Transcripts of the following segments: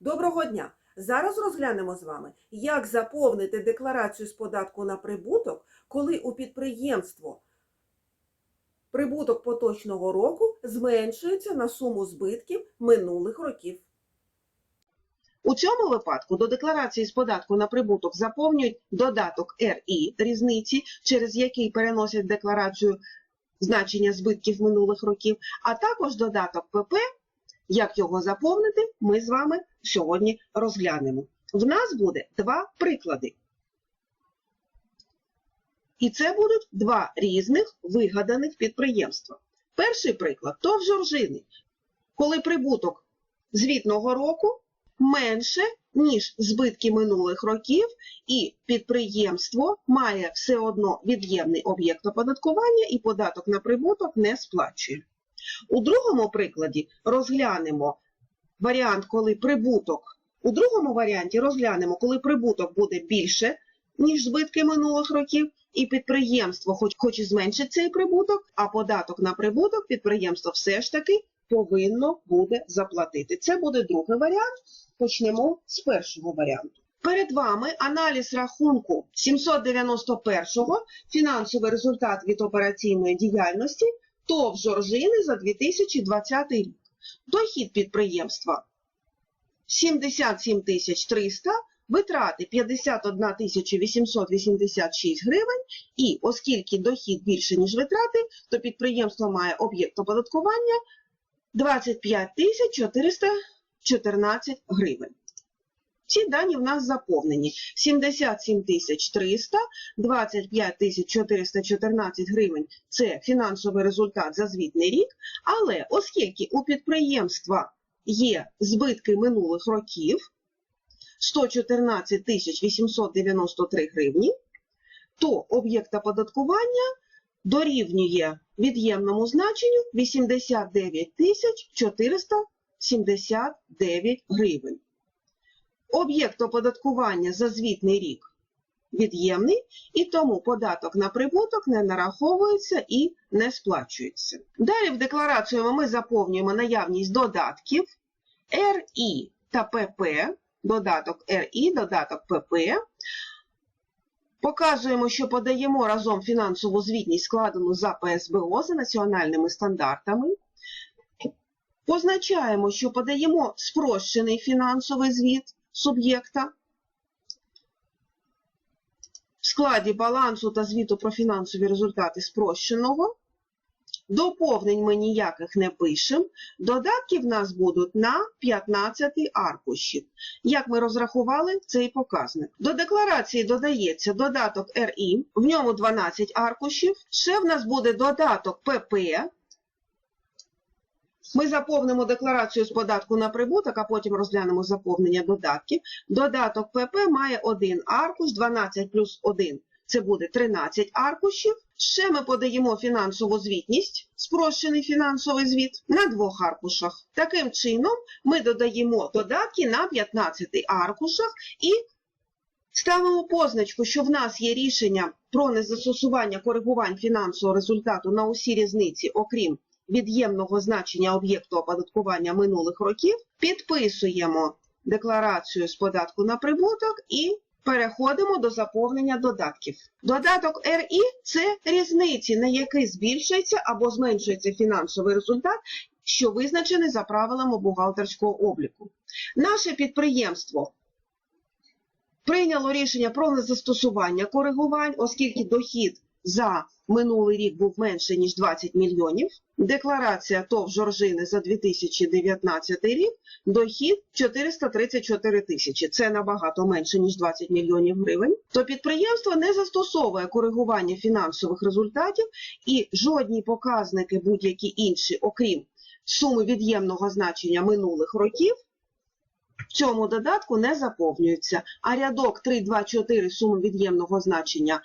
Доброго дня! Зараз розглянемо з вами, як заповнити декларацію з податку на прибуток, коли у підприємство прибуток поточного року зменшується на суму збитків минулих років. У цьому випадку до декларації з податку на прибуток заповнюють додаток РІ різниці, через який переносять декларацію значення збитків минулих років, а також додаток ПП. Як його заповнити, ми з вами сьогодні розглянемо. В нас буде два приклади. І це будуть два різних вигаданих підприємства. Перший приклад ТОВ Жоржини, коли прибуток звітного року менше, ніж збитки минулих років, і підприємство має все одно від'ємний об'єкт оподаткування і податок на прибуток не сплачує. У другому прикладі розглянемо варіант, коли прибуток. У другому варіанті розглянемо, коли прибуток буде більше, ніж збитки минулих років, і підприємство хоч хоче зменшити цей прибуток, а податок на прибуток підприємство все ж таки повинно буде заплатити. Це буде другий варіант. Почнемо з першого варіанту. Перед вами аналіз рахунку 791-го фінансовий результат від операційної діяльності ТОВ Жоржини за 2020 рік. Дохід підприємства 77 300, витрати 51 886 гривень. І оскільки дохід більше, ніж витрати, то підприємство має об'єкт оподаткування 25 414 гривень. Ці дані в нас заповнені. 77 300, 25 414 гривень – це фінансовий результат за звітний рік, але оскільки у підприємства є збитки минулих років 114 893 гривні, то об'єкт оподаткування дорівнює від'ємному значенню 89 479 гривень. Об'єкт оподаткування за звітний рік від'ємний, і тому податок на прибуток не нараховується і не сплачується. Далі в декларацію ми заповнюємо наявність додатків РІ та ПП, додаток РІ, додаток ПП. Показуємо, що подаємо разом фінансову звітність, складену за ПСБО за національними стандартами. Позначаємо, що подаємо спрощений фінансовий звіт суб'єкта. В складі балансу та звіту про фінансові результати спрощеного. Доповнень ми ніяких не пишемо. Додатки в нас будуть на 15 аркуші. Як ми розрахували цей показник. До декларації додається додаток РІ, в ньому 12 аркушів. Ще в нас буде додаток ПП. Ми заповнимо декларацію з податку на прибуток, а потім розглянемо заповнення додатків. Додаток ПП має один аркуш, 12 плюс 1 це буде 13 аркушів. Ще ми подаємо фінансову звітність, спрощений фінансовий звіт, на двох аркушах. Таким чином, ми додаємо додатки на 15 аркушах і ставимо позначку, що в нас є рішення про незастосування коригувань фінансового результату на усі різниці, окрім від'ємного значення об'єкту оподаткування минулих років, підписуємо декларацію з податку на прибуток і переходимо до заповнення додатків. Додаток РІ це різниці, на які збільшується або зменшується фінансовий результат, що визначений за правилами бухгалтерського обліку. Наше підприємство прийняло рішення про незастосування коригувань, оскільки дохід за минулий рік був менше, ніж 20 мільйонів. Декларація ТОВ Жоржини за 2019 рік дохід 434 тисячі. Це набагато менше, ніж 20 мільйонів гривень. То підприємство не застосовує коригування фінансових результатів і жодні показники, будь-які інші, окрім суми від'ємного значення минулих років, в цьому додатку не заповнюються. А рядок 324 суми від'ємного значення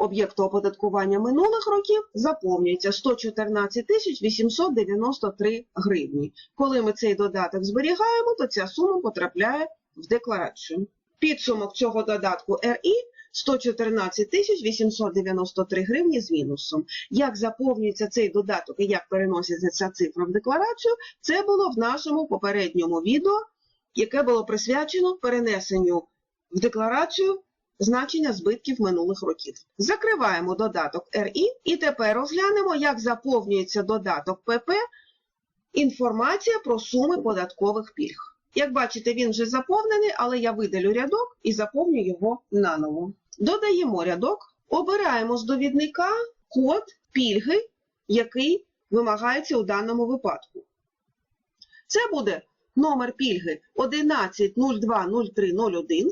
об'єкту оподаткування минулих років заповнюється 114 тисяч 893 гривні. Коли ми цей додаток зберігаємо, то ця сума потрапляє в декларацію. Підсумок цього додатку РІ 114 тисяч 893 гривні з мінусом. Як заповнюється цей додаток і як переноситься ця цифра в декларацію, це було в нашому попередньому відео яке було присвячено перенесенню в декларацію значення збитків минулих років. Закриваємо додаток РІ і тепер розглянемо, як заповнюється додаток ПП інформація про суми податкових пільг. Як бачите, він вже заповнений, але я видалю рядок і заповню його наново. Додаємо рядок, обираємо з довідника код пільги, який вимагається у даному випадку. Це буде номер пільги 11020301,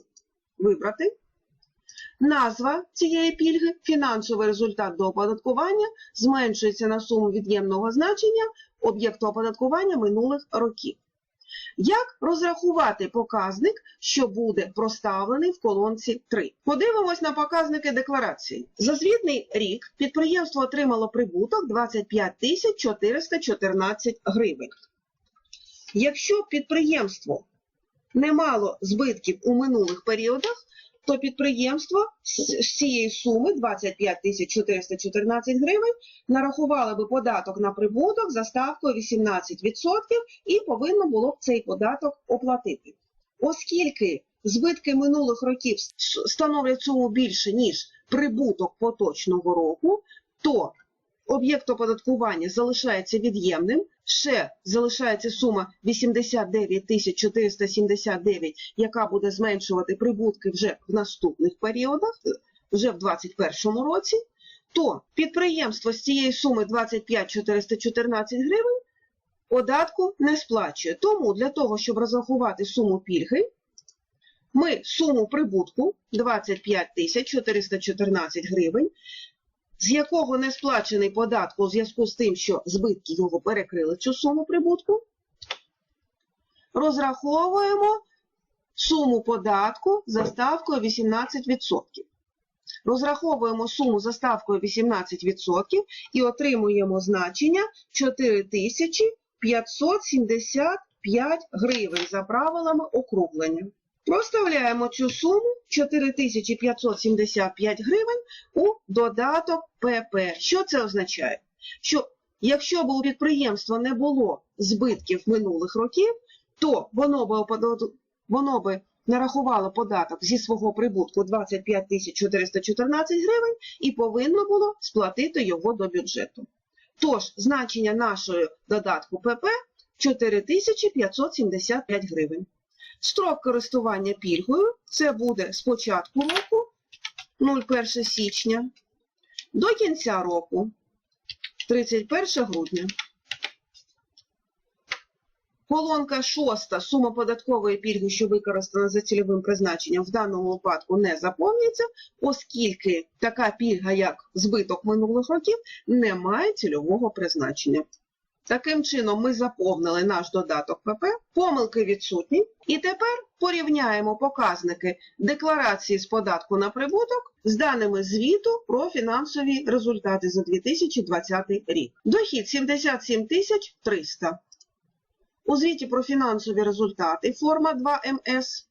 вибрати. Назва цієї пільги, фінансовий результат до оподаткування, зменшується на суму від'ємного значення об'єкту оподаткування минулих років. Як розрахувати показник, що буде проставлений в колонці 3? Подивимось на показники декларації. За звітний рік підприємство отримало прибуток 25 тисяч 414 гривень. Якщо підприємство не мало збитків у минулих періодах, то підприємство з цієї суми 25 тисяч 414 гривень нарахувало би податок на прибуток за ставкою 18% і повинно було б цей податок оплатити. Оскільки збитки минулих років становлять суму більше, ніж прибуток поточного року, то об'єкт оподаткування залишається від'ємним, ще залишається сума 89 тисяч 479, яка буде зменшувати прибутки вже в наступних періодах, вже в 2021 році, то підприємство з цієї суми 25 414 гривень податку не сплачує. Тому для того, щоб розрахувати суму пільги, ми суму прибутку 25 тисяч 414 гривень, з якого не сплачений податку у зв'язку з тим, що збитки його перекрили цю суму прибутку, розраховуємо суму податку за ставкою 18%. Розраховуємо суму за ставкою 18% і отримуємо значення 4575 гривень за правилами округлення. Проставляємо цю суму 4575 гривень у додаток ПП. Що це означає? Що якщо б у підприємства не було збитків минулих років, то воно оподат- воно би нарахувало податок зі свого прибутку 25 414 гривень і повинно було сплатити його до бюджету. Тож, значення нашої додатку ПП 4575 гривень. Строк користування пільгою це буде з початку року 01 січня до кінця року 31 грудня. Колонка 6. Сума податкової пільги, що використана за цільовим призначенням, в даному випадку не заповнюється, оскільки така пільга, як збиток минулих років, не має цільового призначення. Таким чином, ми заповнили наш додаток ПП, помилки відсутні, і тепер порівняємо показники декларації з податку на прибуток з даними звіту про фінансові результати за 2020 рік. Дохід 77 тисяч 300. У звіті про фінансові результати форма 2МС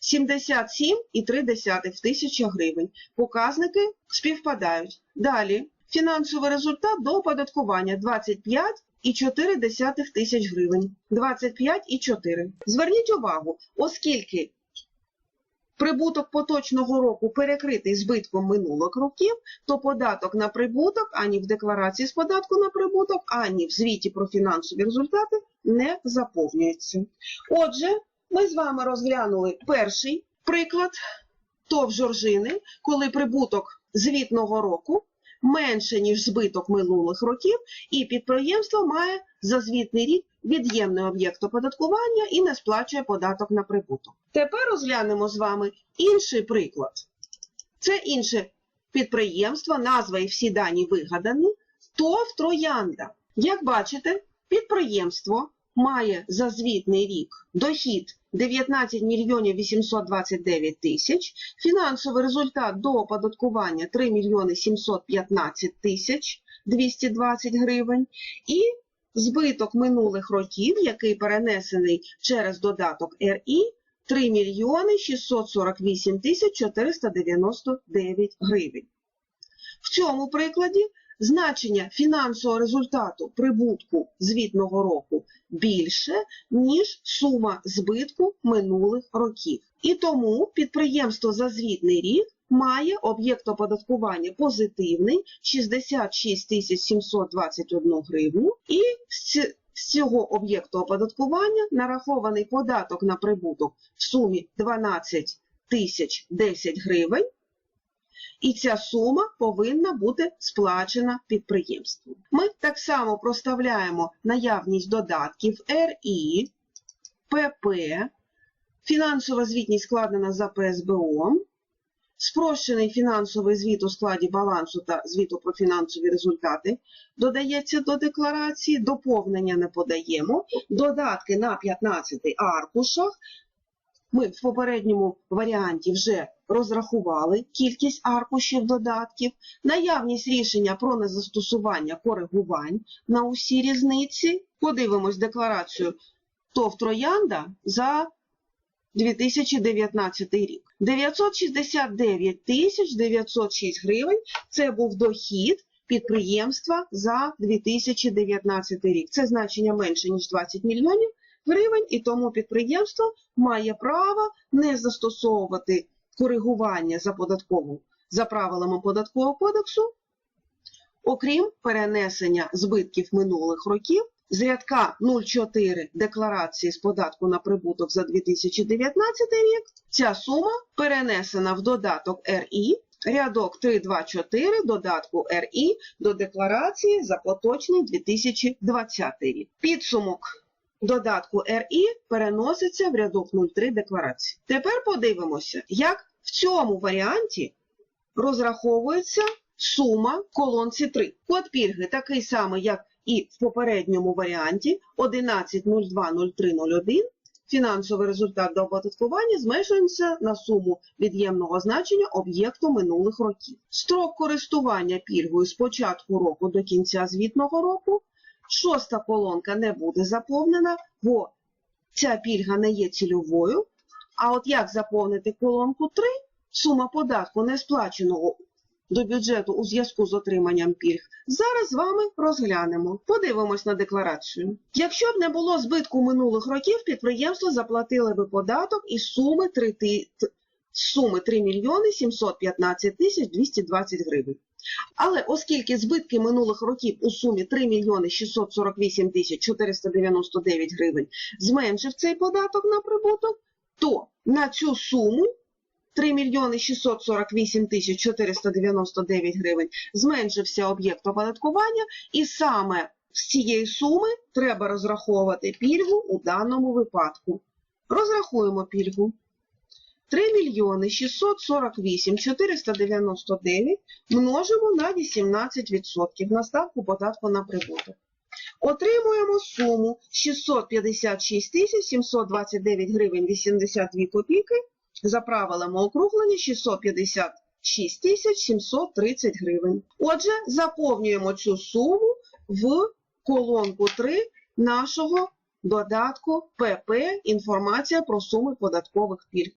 77,3 тисяча гривень. Показники співпадають. Далі фінансовий результат до оподаткування 25,4 тисяч гривень. 25,4. Зверніть увагу, оскільки прибуток поточного року перекритий збитком минулих років, то податок на прибуток ані в декларації з податку на прибуток, ані в звіті про фінансові результати не заповнюється. Отже, ми з вами розглянули перший приклад ТОВ Жоржини, коли прибуток звітного року менше, ніж збиток минулих років, і підприємство має за звітний рік від'ємний об'єкт оподаткування і не сплачує податок на прибуток. Тепер розглянемо з вами інший приклад. Це інше підприємство, назва і всі дані вигадані, ТОВ Троянда. Як бачите, підприємство має за звітний рік дохід 19 мільйонів 829 тисяч, фінансовий результат до оподаткування 3 мільйони 715 тисяч 220 гривень. І збиток минулих років, який перенесений через додаток РІ, 3 мільйони 648 тисяч 499 гривень. В цьому прикладі значення фінансового результату прибутку звітного року більше, ніж сума збитку минулих років. І тому підприємство за звітний рік має об'єкт оподаткування позитивний 66 тисяч 721 гривню і з цього об'єкту оподаткування нарахований податок на прибуток в сумі 12 тисяч 10 гривень, і ця сума повинна бути сплачена підприємством. Ми так само проставляємо наявність додатків РІ, ПП, фінансова звітність складена за ПСБО, спрощений фінансовий звіт у складі балансу та звіту про фінансові результати додається до декларації, доповнення не подаємо, додатки на 15 аркушах. Ми в попередньому варіанті вже розрахували кількість аркушів додатків, наявність рішення про незастосування коригувань на усі різниці. Подивимось декларацію ТОВ Троянда за 2019 рік. 969 тисяч 906 гривень – це був дохід підприємства за 2019 рік. Це значення менше, ніж 20 мільйонів гривень, і тому підприємство має право не застосовувати коригування за податкову за правилами податкового кодексу, окрім перенесення збитків минулих років з рядка 04 декларації з податку на прибуток за 2019 рік. Ця сума перенесена в додаток РІ, рядок 324 додатку РІ до декларації за поточний 2020 рік. Підсумок додатку РІ переноситься в рядок 03 декларації. Тепер подивимося, як в цьому варіанті розраховується сума в колонці 3. Код пільги такий самий, як і в попередньому варіанті 11.02.03.01. Фінансовий результат до оподаткування зменшується на суму від'ємного значення об'єкту минулих років. Строк користування пільгою з початку року до кінця звітного року. Шоста колонка не буде заповнена, бо ця пільга не є цільовою. А от як заповнити колонку 3, сума податку не сплаченого до бюджету у зв'язку з отриманням пільг, зараз з вами розглянемо. Подивимось на декларацію. Якщо б не було збитку минулих років, підприємство заплатили би податок із суми 3, суми 3 мільйони 715 тисяч 220 гривень. Але оскільки збитки минулих років у сумі 3 мільйони 648 тисяч 499 гривень зменшив цей податок на прибуток, то на цю суму 3 мільйони 648 тисяч 499 гривень зменшився об'єкт оподаткування, і саме з цієї суми треба розраховувати пільгу у даному випадку. Розрахуємо пільгу. 3 мільйони 648 499 множимо на 18% на ставку податку на прибуток. Отримуємо суму 656 729 гривень 82 копійки за правилами округлення 656 730 гривень. Отже, заповнюємо цю суму в колонку 3 нашого додатку ПП «Інформація про суми податкових пільг».